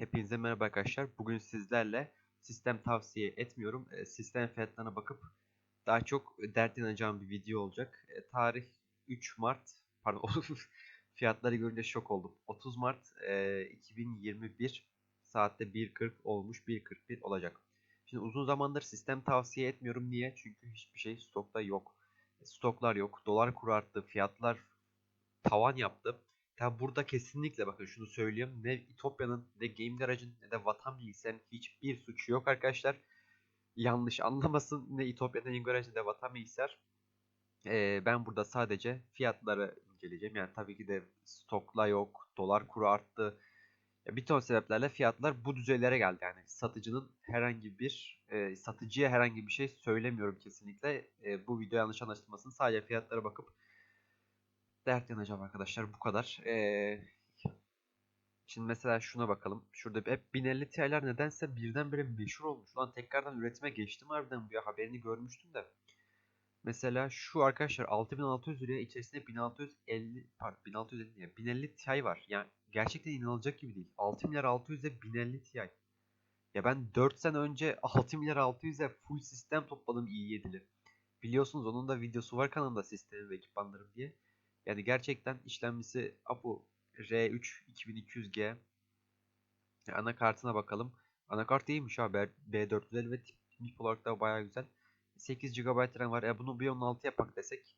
Hepinize merhaba arkadaşlar. Bugün sizlerle sistem tavsiye etmiyorum. E, Sistem fiyatlarına bakıp daha çok dert yanacağım bir video olacak. E, Tarih 3 Mart, pardon fiyatları görünce şok oldum. 30 Mart e, 2021 saatte 1.40 olmuş 1.41 olacak. Şimdi uzun zamandır sistem tavsiye etmiyorum. Niye? Çünkü hiçbir şey stokta yok. Stoklar yok. Dolar kuru arttı. Fiyatlar tavan yaptı. Ya burada kesinlikle bakın şunu söyleyeyim. Ne İtopya'nın ne Game Garage'ın ne de Vatan Bilgisayar'ın hiçbir suçu yok arkadaşlar. Yanlış anlamasın ne İtopya ne Game Garage ne de Vatan Bilgisayar. Ee, ben burada sadece fiyatları inceleyeceğim. Yani tabii ki de stokla yok. Dolar kuru arttı. Ya bir ton sebeplerle fiyatlar bu düzeylere geldi. Yani satıcının herhangi bir e, satıcıya herhangi bir şey söylemiyorum kesinlikle. E, bu video yanlış anlaşılmasın. Sadece fiyatlara bakıp dert yanacağım arkadaşlar. Bu kadar. Ee, şimdi mesela şuna bakalım. Şurada hep 1050 Ti'ler nedense birdenbire meşhur olmuş. Lan tekrardan üretime geçtim harbiden bu ya. Haberini görmüştüm de. Mesela şu arkadaşlar 6600 liraya içerisinde 1650 pardon 1650 değil 1050 Ti var. Yani gerçekten inanılacak gibi değil. 6 milyar 600'e 1050 Ti. Ya ben 4 sene önce 6 milyar 600'e full sistem topladım i7'li. Biliyorsunuz onun da videosu var kanalımda sistemi ve ekipmanlarım diye. Yani gerçekten işlemcisi Apo R3 2200G. Ya Anakartına bakalım. Anakart iyiymiş abi. B450 ve tip olarak da bayağı güzel. 8 GB RAM var. E bunu bir 16 yapak desek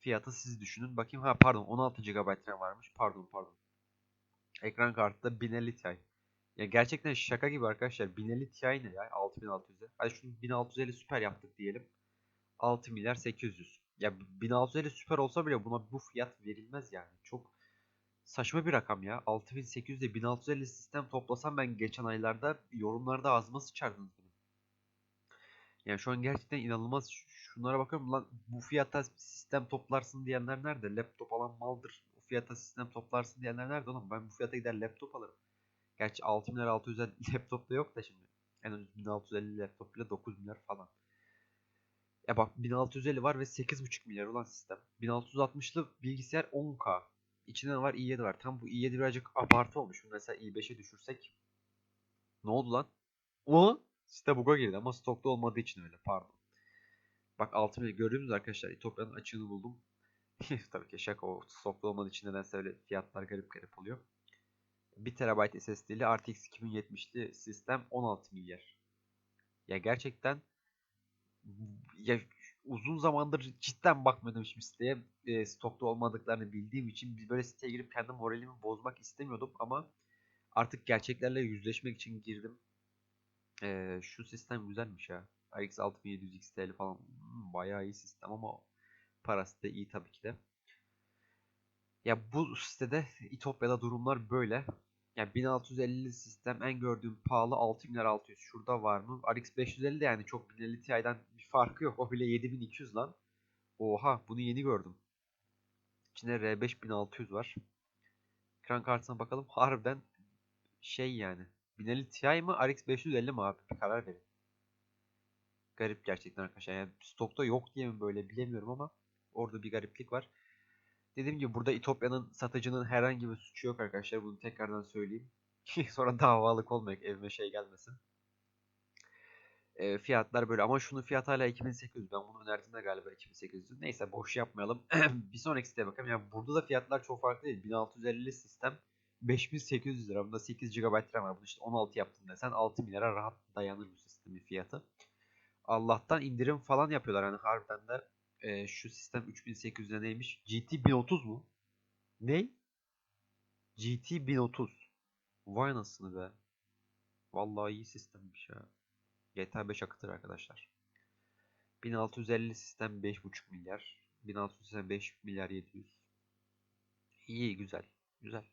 fiyatı siz düşünün. Bakayım ha pardon 16 GB RAM varmış. Pardon pardon. Ekran kartı da 1050 Ti. Ya gerçekten şaka gibi arkadaşlar. 1050 Ti ne ya 6600'e. Hadi şunu 1650 süper yaptık diyelim. 6 milyar 800. Ya 1650 süper olsa bile buna bu fiyat verilmez yani. Çok saçma bir rakam ya. 6800 ile 1650 sistem toplasam ben geçen aylarda yorumlarda ağzıma sıçardınız bunu. Yani şu an gerçekten inanılmaz. Şunlara bakıyorum lan bu fiyata sistem toplarsın diyenler nerede? Laptop alan maldır. Bu fiyata sistem toplarsın diyenler nerede oğlum? Ben bu fiyata gider laptop alırım. Gerçi 6 milyar 600'e laptop da yok da şimdi. En az 1650 laptop bile 9 milyar falan. Ya bak 1650 var ve 8.5 milyar olan sistem. 1660'lı bilgisayar 10K. İçinde var? i7 var. Tam bu i7 birazcık abartı olmuş. Mesela i5'e düşürsek. Ne oldu lan? O site bug'a girdi ama stokta olmadığı için öyle. Pardon. Bak 6 milyar gördüğünüz arkadaşlar. İtopya'nın açığını buldum. Tabii ki şaka o. Stokta olmadığı için nedense öyle fiyatlar garip garip oluyor. 1 TB SSD'li RTX 2070'li sistem 16 milyar. Ya gerçekten ya uzun zamandır cidden bakmadım şimdi siteye. E, stokta olmadıklarını bildiğim için bir böyle siteye girip kendi moralimi bozmak istemiyordum ama artık gerçeklerle yüzleşmek için girdim. E, şu sistem güzelmiş ya. RX 6700 XT'li falan Hmm, bayağı iyi sistem ama parası da iyi tabii ki de. Ya bu sitede İtopya'da durumlar böyle. Yani 1650 sistem en gördüğüm pahalı 6 milyar 600. Şurada var mı? RX 550 de yani çok 1050 Ti'den bir farkı yok. O bile 7200 lan. Oha bunu yeni gördüm. İçinde R5 1600 var. Ekran kartına bakalım. Harbiden şey yani. 1050 Ti mi RX 550 mi abi? Bir karar verin. Garip gerçekten arkadaşlar. Yani stokta yok diye mi böyle bilemiyorum ama orada bir gariplik var. Dediğim gibi burada İtopya'nın satıcının herhangi bir suçu yok arkadaşlar. Bunu tekrardan söyleyeyim. Sonra davalık olmayacak evime şey gelmesin. E, fiyatlar böyle ama şunun fiyatı hala 2800. Ben bunu önerdim de galiba 2800. Neyse boş yapmayalım. bir sonraki siteye bakalım. Yani burada da fiyatlar çok farklı değil. 1650 sistem 5800 lira. Bunda 8 GB RAM var. Bunu işte 16 yaptım desen 6 milyara rahat dayanır bu sistemin fiyatı. Allah'tan indirim falan yapıyorlar. Yani harbiden de e, şu sistem 3800'e neymiş? GT 1030 mu? Ne? GT 1030. Vay anasını be. Vallahi iyi sistemmiş ya. GTA 5 akıtır arkadaşlar. 1650 sistem 5.5 milyar. 1600 sistem 5 milyar 700. İyi güzel. Güzel.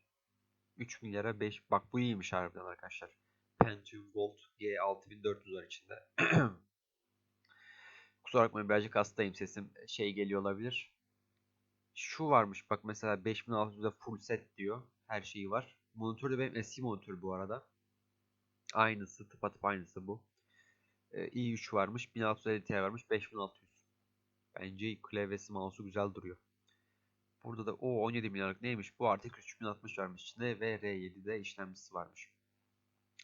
3 milyara 5. Bak bu iyiymiş harbiden arkadaşlar. Pentium Gold G6400 var içinde. Kusura bakmayın birazcık hastayım sesim şey geliyor olabilir. Şu varmış bak mesela 5600'e full set diyor. Her şeyi var. Monitör de benim eski monitör bu arada. Aynısı tıpatıp aynısı bu. Ee, i3 varmış 1650 Ti varmış 5600. Bence klavyesi mouse'u güzel duruyor. Burada da o 17 milyarlık neymiş bu artık 3060 varmış içinde ve R7'de işlemcisi varmış.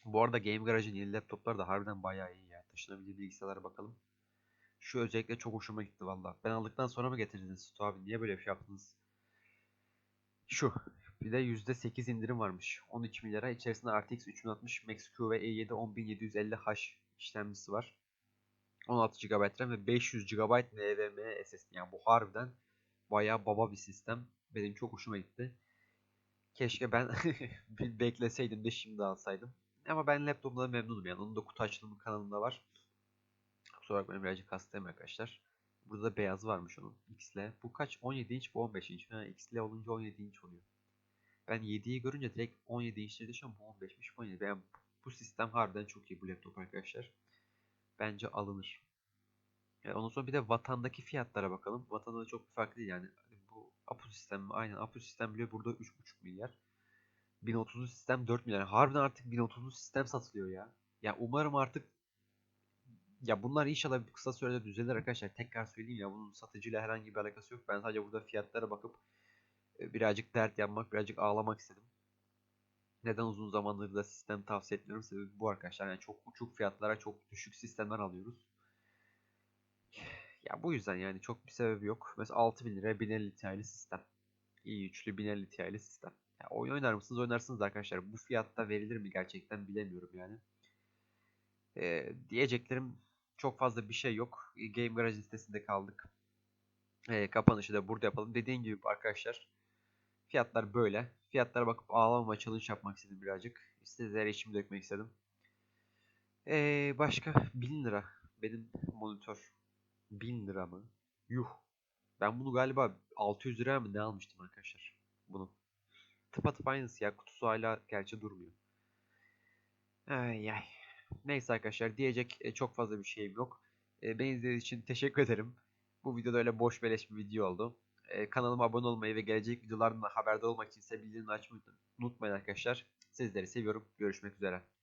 Bu arada Game Garage'ın yeni laptopları da harbiden bayağı iyi ya. Taşınabilir bilgisayarlara bakalım. Şu özellikle çok hoşuma gitti valla. Ben aldıktan sonra mı getirdiniz Stu abi? Niye böyle bir şey yaptınız? Şu. Bir de %8 indirim varmış. 13 milyara. İçerisinde RTX 3060 Max-Q ve i7 10750H işlemcisi var. 16 GB RAM ve 500 GB NVMe SSD. Yani bu harbiden bayağı baba bir sistem. Benim çok hoşuma gitti. Keşke ben bir bekleseydim de şimdi alsaydım. Ama ben laptopumda memnunum yani. Onun da kutu açılımı kanalında var. Kusura bakmayın birazcık hastayım arkadaşlar. Burada da beyaz varmış onun. XL. Bu kaç? 17 inç bu 15 inç. Ha, XL olunca 17 inç oluyor. Ben 7'yi görünce direkt 17 inçleri düşünüyorum. Bu 15'miş bu 17. Yani bu sistem harbiden çok iyi bu laptop arkadaşlar. Bence alınır. Yani ondan sonra bir de vatandaki fiyatlara bakalım. Vatanda da çok farklı değil yani. Bu Apu sistemi aynen Apu sistem bile burada 3.5 milyar. 1030'lu sistem 4 milyar. Harbiden artık 1030'lu sistem satılıyor ya. Ya umarım artık ya bunlar inşallah bir kısa sürede düzelir arkadaşlar. Tekrar söyleyeyim ya bunun satıcıyla herhangi bir alakası yok. Ben sadece burada fiyatlara bakıp e, birazcık dert yanmak, birazcık ağlamak istedim. Neden uzun zamandır da sistem tavsiye etmiyorum sebebi bu arkadaşlar. Yani çok uçuk fiyatlara çok düşük sistemler alıyoruz. Ya bu yüzden yani çok bir sebebi yok. Mesela 6000 liraya 1050 Ti'li sistem. İyi üçlü 1050 Ti'li sistem. Ya oyun oynar mısınız? Oynarsınız arkadaşlar. Bu fiyatta verilir mi gerçekten bilemiyorum yani. Ee, diyeceklerim çok fazla bir şey yok. Game Garage listesinde kaldık. Ee, kapanışı da burada yapalım. Dediğim gibi arkadaşlar fiyatlar böyle. Fiyatlara bakıp ağlamama challenge yapmak istedim birazcık. Sizlere içimi dökmek istedim. Ee, başka 1000 lira benim monitör. 1000 lira mı? Yuh. Ben bunu galiba 600 liraya mı ne almıştım arkadaşlar? Bunu. Tıpatıp aynısı ya. Kutusu hala gerçi durmuyor. Ay ay. Neyse arkadaşlar diyecek e, çok fazla bir şeyim yok. E, beni izlediğiniz için teşekkür ederim. Bu videoda öyle boş beleş bir video oldu. E, kanalıma abone olmayı ve gelecek videolarımdan haberdar olmak için ise bildirimleri açmayı unutmayın arkadaşlar. Sizleri seviyorum. Görüşmek üzere.